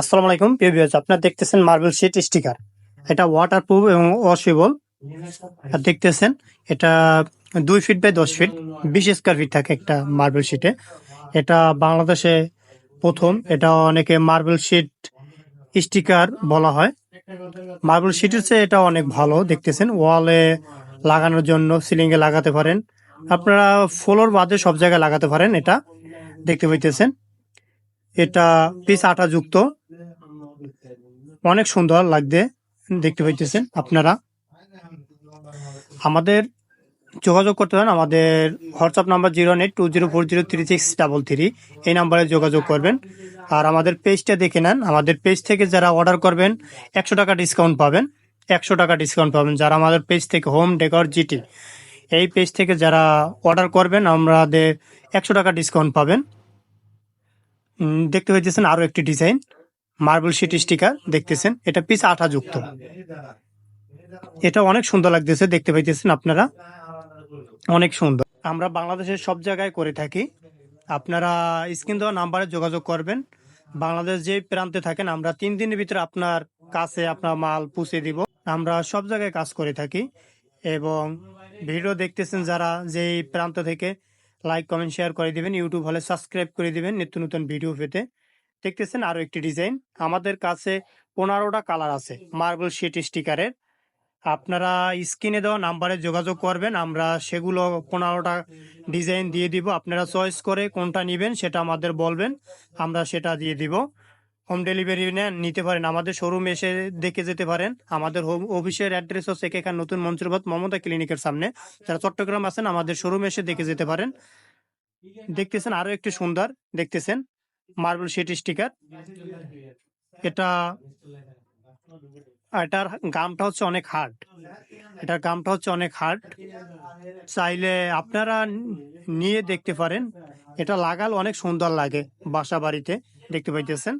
আসসালামু আলাইকুম, প্রিয় ভিউয়ার্স আপনারা দেখতেছেন মার্বেল শিট স্টিকার এটা ওয়াটার প্রুফ এবং ওয়াশেবল আর দেখতেছেন, এটা দুই ফিট বাই দশ ফিট বিশ স্কোয়ার ফিট থাকে একটা মার্বেল শিটে এটা বাংলাদেশে প্রথম, এটা অনেকে মার্বেল শিট স্টিকার বলা হয়। মার্বেল শিটের চেয়ে এটা অনেক ভালো, দেখতেছেন ওয়ালে লাগানোর জন্য সিলিং এ লাগাতে পারেন। আপনারা ফ্লোর বাদে সব জায়গায় লাগাতে পারেন এটা, দেখতে পাইতেছেন। এটা পিস আটা যুক্ত। অনেক সুন্দর লাগবে দেখতে পাইতেছেন আপনারা। আমাদের যোগাযোগ করতে পারেন, আমাদের WhatsApp number zero eight two zero four zero three six double three এই নাম্বারে যোগাযোগ করবেন। আর আমাদের পেজটা দেখে নেন, আমাদের পেজ থেকে যারা অর্ডার করবেন, একশো টাকা ডিসকাউন্ট পাবেন, একশো টাকা ডিসকাউন্ট পাবেন। যারা আমাদের পেজ থেকে হোম ডেকর জিটি এই পেজ থেকে যারা অর্ডার করবেন, আমাদের একশো টাকা ডিসকাউন্ট পাবেন। দেখতে পাইতেছেন আরও একটি ডিজাইন মার্বেল শিট স্টিকার দেখতেছেন। এটা পিস আঠা যুক্ত। এটা অনেক সুন্দর লাগতেছে, দেখতে পাইতেছেন আপনারা? অনেক সুন্দর। আমরা বাংলাদেশের সব জায়গায় করে থাকি। আপনারা স্ক্রিন দেওয়া নাম্বারে যোগাযোগ করবেন। বাংলাদেশ যে প্রান্তে থাকেন, আমরা তিন দিনের ভিতরে আপনার কাছে আপনার মাল পৌঁছে দিব। আমরা সব জায়গায় কাজ করে থাকি এবং ভিডিও দেখতেছেন যারা যেই প্রান্ত থেকে লাইক কমেন্ট শেয়ার করে দিবেন। ইউটিউব হলে সাবস্ক্রাইব করে দিবেন। নিত্য নতুন ভিডিও পেতে। দেখতেছেন আরও একটি ডিজাইন। আমাদের কাছে পনেরোটা কালার আছে, মার্বেল শিট স্টিকারের। আপনারা স্ক্রিনে দেওয়া নাম্বারে যোগাযোগ করবেন, আমরা সেগুলো পনেরোটা ডিজাইন দিয়ে দিব। আপনারা চয়েস করে কোনটা নেবেন সেটা আমাদের বলবেন, আমরা সেটা দিয়ে দিব। হোম ডেলিভারি নিতে পারেন। আমাদের শোরুম এসে দেখে যেতে পারেন। আমাদের হোম অফিসের অ্যাড্রেস হচ্ছে এখানে নতুন মঞ্চুরবাদ মমতা ক্লিনিকের সামনে। যারা চট্টগ্রাম আছেন, আমাদের শোরুম এসে দেখে যেতে পারেন। দেখতেছেন আরও একটি সুন্দর, দেখতেছেন। Marble sheet sticker. এটা এটার গামটা হচ্ছে অনেক হার্ড এটার গামটা হচ্ছে অনেক হার্ড চাইলে আপনারা নিয়ে দেখতে পারেন। এটা লাগাল অনেক সুন্দর লাগে বাসা বাড়িতে, দেখতে পাইতেছেন।